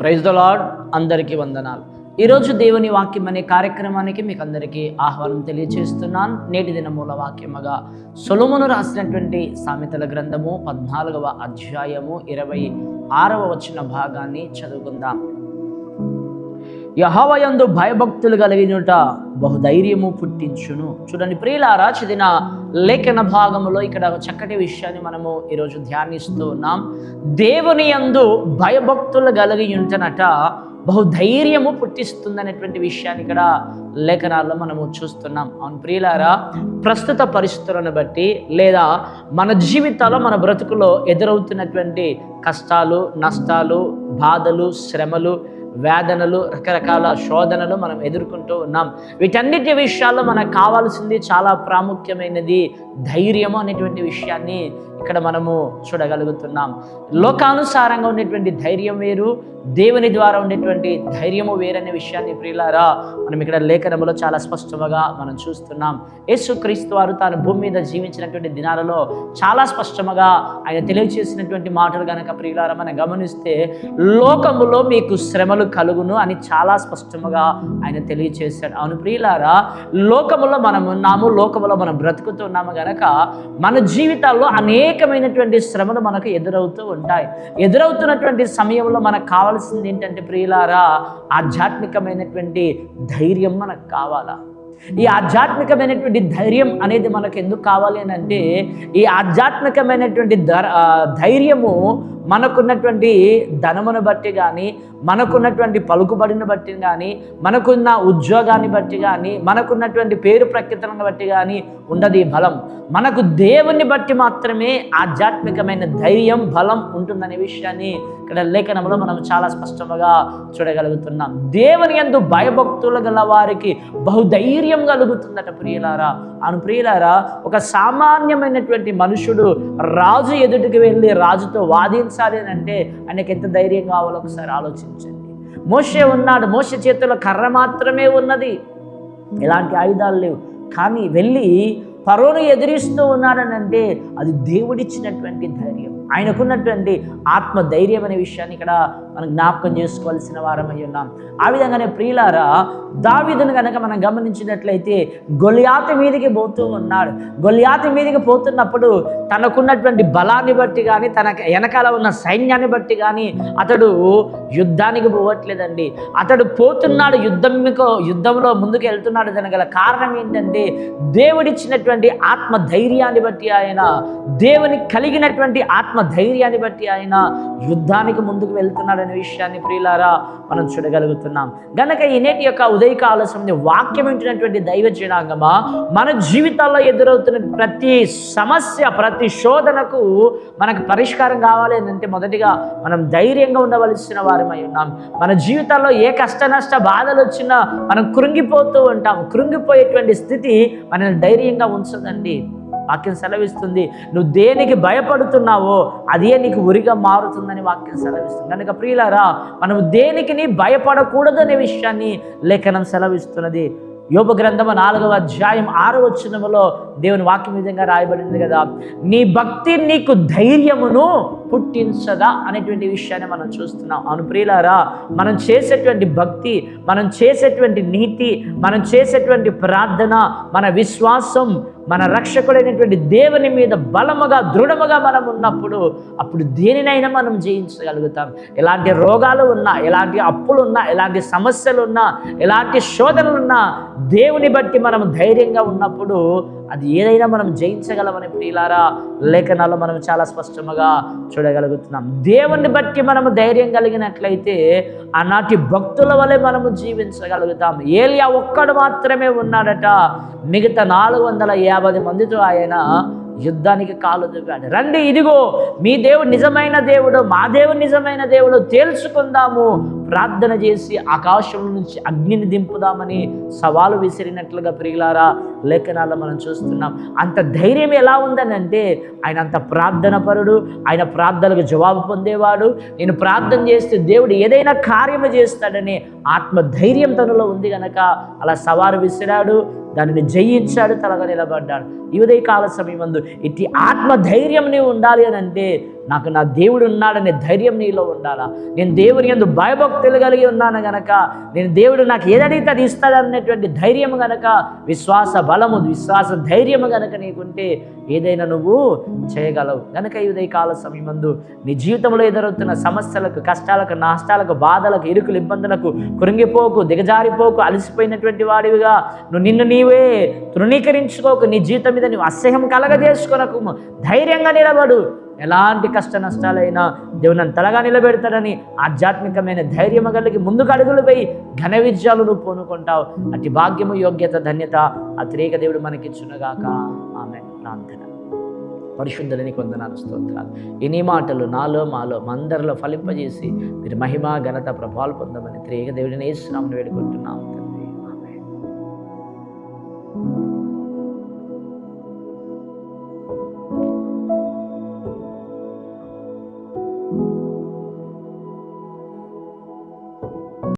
Praise the lord అందరికీ వందనాలు. ఈరోజు దేవుని వాక్యం అనే కార్యక్రమానికి మీకు అందరికీ ఆహ్వానం తెలియజేస్తున్నాను నేటి దిన మూల వాక్యముగా సొలమును రాసినటువంటి సామెతల గ్రంథము పద్నాలుగవ అధ్యాయము ఇరవై ఆరవ వచ్చిన భాగాన్ని చదువుకుందాం. యహవయందు భయభక్తులు కలిగినట బహుధైర్యము పుట్టించును. చూడండి ప్రియులారా చదివిన లేఖన భాగంలో ఇక్కడ ఒక చక్కటి విషయాన్ని మనము ఈరోజు ధ్యానిస్తూ ఉన్నాం. దేవుని యందు భయభక్తులు కలిగి ఉంటనట బహుధైర్యము పుట్టిస్తుందనేటువంటి విషయాన్ని ఇక్కడ లేఖనాల్లో మనము చూస్తున్నాం. అవును ప్రియులారా ప్రస్తుత పరిస్థితులను బట్టి లేదా మన జీవితాల్లో మన బ్రతుకులో ఎదురవుతున్నటువంటి కష్టాలు నష్టాలు బాధలు శ్రమలు వేదనలు రకరకాల శోధనలు మనం ఎదుర్కొంటూ ఉన్నాం. వీటన్నిటి విషయాల్లో మనకు కావాల్సింది చాలా ప్రాముఖ్యమైనది ధైర్యము అనేటువంటి విషయాన్ని ఇక్కడ మనము చూడగలుగుతున్నాం. లోకానుసారంగా ఉండేటువంటి ధైర్యం వేరు దేవుని ద్వారా ఉండేటువంటి ధైర్యము వేరనే విషయాన్ని ప్రియులారా మనం ఇక్కడ లేఖనములో చాలా స్పష్టముగా మనం చూస్తున్నాం. యేసుక్రీస్తు వారు తాను భూమి మీద జీవించినటువంటి దినాలలో చాలా స్పష్టముగా ఆయన తెలియజేసినటువంటి మాటలు కనుక ప్రియులారా మనం గమనిస్తే లోకములో మీకు శ్రమలు కలుగును అని చాలా స్పష్టముగా ఆయన తెలియజేశాడు అవును ప్రియులారా లోకములో మనం ఉన్నాము లోకములో మనం బ్రతుకుతున్నాము గనక మన జీవితాల్లో అనేకమైనటువంటి శ్రమలు మనకు ఎదురవుతూ ఉంటాయి. ఎదురవుతున్నటువంటి సమయంలో మనకు కావాల్సింది ఏంటంటే ప్రియులారా ఆధ్యాత్మికమైనటువంటి ధైర్యం మనకు కావాలా? ఈ ఆధ్యాత్మికమైనటువంటి ధైర్యం అనేది మనకు ఎందుకు కావాలి అని అంటే ఈ ఆధ్యాత్మికమైనటువంటి ధర ధైర్యము మనకున్నటువంటి ధనమును బట్టి కానీ మనకున్నటువంటి పలుకుబడిని బట్టి కానీ మనకున్న ఉద్యోగాన్ని బట్టి కానీ మనకున్నటువంటి పేరు ప్రఖ్యాతలను బట్టి కానీ ఉండదు ఈ బలం. మనకు దేవుణ్ణి బట్టి మాత్రమే ఆధ్యాత్మికమైన ధైర్యం బలం ఉంటుందనే విషయాన్ని ఇక్కడ లేఖనంలో మనం చాలా స్పష్టంగా చూడగలుగుతున్నాం. దేవుని ఎందు భయభక్తులు గల వారికి బహుధైర్యం కలుగుతుందట ప్రియులారా. అను ప్రియులారా ఒక సామాన్యమైనటువంటి మనుషుడు రాజు ఎదుటికి వెళ్ళి రాజుతో వాదించాలి అని అంటే ఆయనకి ఎంత ధైర్యం కావాలో ఒకసారి ఆలోచించండి. మోసే ఉన్నాడు మోషే చేతిలో కర్ర మాత్రమే ఉన్నది. ఎలాంటి ఆయుధాలు లేవు. కానీ వెళ్ళి పరోను ఎదిరిస్తూ ఉన్నాడనంటే అది దేవుడిచ్చినటువంటి ధైర్యం. ఆయనకున్నటువంటి ఆత్మ ధైర్యం అనే విషయాన్ని ఇక్కడ మనం జ్ఞాపకం చేసుకోవాల్సిన వారమై ఉన్నాం. ఆ విధంగానే ప్రియులారా దావీదును కనుక మనం గమనించినట్లయితే గొలియాతి మీదికి పోతూ ఉన్నాడు. గొలియాతి మీదికి పోతున్నప్పుడు తనకున్నటువంటి బలాన్ని బట్టి కానీ తన వెనకాల ఉన్న సైన్యాన్ని బట్టి కానీ అతడు యుద్ధానికి పోవట్లేదండి. అతడు పోతున్నాడు యుద్ధం యుద్ధంలో ముందుకు వెళ్తున్నాడు దానికి గల కారణం ఏంటంటే దేవుడిచ్చినటువంటి ఆత్మ ధైర్యాన్ని బట్టి ఆయన దేవుని కలిగినటువంటి ఆత్మ ధైర్యాన్ని బట్టి ఆయన యుద్ధానికి ముందుకు వెళ్తున్నాడనే విషయాన్ని ప్రియులారా మనం చూడగలుగుతున్నాం. గనక ఈ నేటి యొక్క ఉదయకాల సమయం వాక్యం వింటున్నటువంటి దైవ జనాంగమా మన జీవితాల్లో ఎదురవుతున్న ప్రతి సమస్య ప్రతి శోధనకు మనకు పరిష్కారం కావాలి అంటే మొదటిగా మనం ధైర్యంగా ఉండవలసిన వారమై ఉన్నాం. మన జీవితాల్లో ఏ కష్ట నష్ట బాధలు వచ్చినా మనం కృంగిపోతూ ఉంటాం. కృంగిపోయేటువంటి స్థితి మనల్ని ధైర్యంగా ఉంచదండి. వాక్యం సెలవిస్తుంది. నువ్వు దేనికి భయపడుతున్నావో అదే నీకు ఉరిగా మారుతుందని వాక్యం సెలవిస్తుంది. కనుక ప్రియులారా మనం దేనికి భయపడకూడదు అనే విషయాన్ని లేఖనం సెలవిస్తున్నది. యోప గ్రంథము నాలుగవ అధ్యాయం ఆరో వచ్చినములో దేవుని వాక్యం విధంగా రాయబడింది కదా నీ భక్తి నీకు ధైర్యమును పుట్టించదా? అనేటువంటి విషయాన్ని మనం చూస్తున్నాం. అవును ప్రియులారా మనం చేసేటువంటి భక్తి మనం చేసేటువంటి నీతి మనం చేసేటువంటి ప్రార్థన మన విశ్వాసం మన రక్షకుడైనటువంటి దేవుని మీద బలముగా దృఢముగా మనం ఉన్నప్పుడు అప్పుడు దేనినైనా మనం జయించగలుగుతాం. ఎలాంటి రోగాలు ఉన్నా ఎలాంటి అప్పులు ఉన్నా ఎలాంటి సమస్యలు ఉన్నా ఎలాంటి శోధనలు ఉన్నా దేవుని బట్టి మనం ధైర్యంగా ఉన్నప్పుడు అది ఏదైనా మనం జయించగలమని ప్రియులారా లేఖనాల్లో మనం చాలా స్పష్టంగా చూడగలుగుతున్నాం. దేవుణ్ణి బట్టి మనము ధైర్యం కలిగినట్లయితే ఆనాటి భక్తుల వలె మనము జీవించగలుగుతాం. ఏలియా ఒక్కడు మాత్రమే ఉన్నాడట. మిగతా నాలుగు వందల యాభై మందితో ఆయన యుద్ధానికి కాలు దువ్వాడు. రండి ఇదిగో మీ దేవుడు నిజమైన దేవుడు మా దేవుడు నిజమైన దేవుడు తేల్చుకుందాము. ప్రార్థన చేసి ఆకాశం నుంచి అగ్నిని దింపుదామని సవాలు విసిరినట్లుగా ప్రియులారా లేఖనాల్లో మనం చూస్తున్నాం. అంత ధైర్యం ఎలా ఉందని అంటే ఆయన అంత ప్రార్థన పరుడు ఆయన ప్రార్థనకు జవాబు పొందేవాడు. నేను ప్రార్థన చేస్తే దేవుడు ఏదైనా కార్యము చేస్తాడని ఆత్మ ధైర్యం తనలో ఉంది గనక అలా సవాలు విసిరాడు దానిని జయించాడు తలగా నిలబడ్డాడు. ఈ కాల సమయం ఇట్టి ఆత్మధైర్యం నీవు ఉండాలి అని అంటే నాకు నా దేవుడు ఉన్నాడనే ధైర్యం నీలో ఉండాలా? నేను దేవుని ఎందు భయభక్తులు కలిగి ఉన్నాను గనక నేను దేవుడు నాకు ఏదడిగితే అది ఇస్తాడన్నటువంటి ధైర్యం గనక విశ్వాస బలము విశ్వాస ధైర్యము గనక నీకుంటే ఏదైనా నువ్వు చేయగలవు. గనక ఈ ఉదయకాల సమయమందు నీ జీవితంలో ఎదురవుతున్న సమస్యలకు కష్టాలకు నష్టాలకు బాధలకు ఇరుకులు ఇబ్బందులకు కురింగిపోకు దిగజారిపోకు అలసిపోయినటువంటి వాడివిగా నువ్వు నిన్ను నీవే తృణీకరించుకోకు నీ జీవితం మీద నువ్వు అసహ్యం కలగజేసుకొనకు ధైర్యంగా నిలబడు. ఎలాంటి కష్ట నష్టాలైనా దేవుని నన్ను తలగా నిలబెడతాడని ఆధ్యాత్మికమైన ధైర్యం కలిగి ముందుకు అడుగులు పోయి ఘన విజయాలు నువ్వు పొందుకుంటావు అట్టి భాగ్యము యోగ్యత ధన్యత ఆ త్రేక దేవుడు మనకిచ్చునగాక. ఆమె ప్రార్థన. పరిశుద్ధులని కొందనాలు స్తోత్రాలు. ఎన్ని మాటలు నాలో మాలో మందరిలో ఫలింపజేసి మీరు మహిమ ఘనత ప్రభావాలు పొందమని త్రేక దేవుడిని వేస్తున్నామని వేడుకుంటున్నాము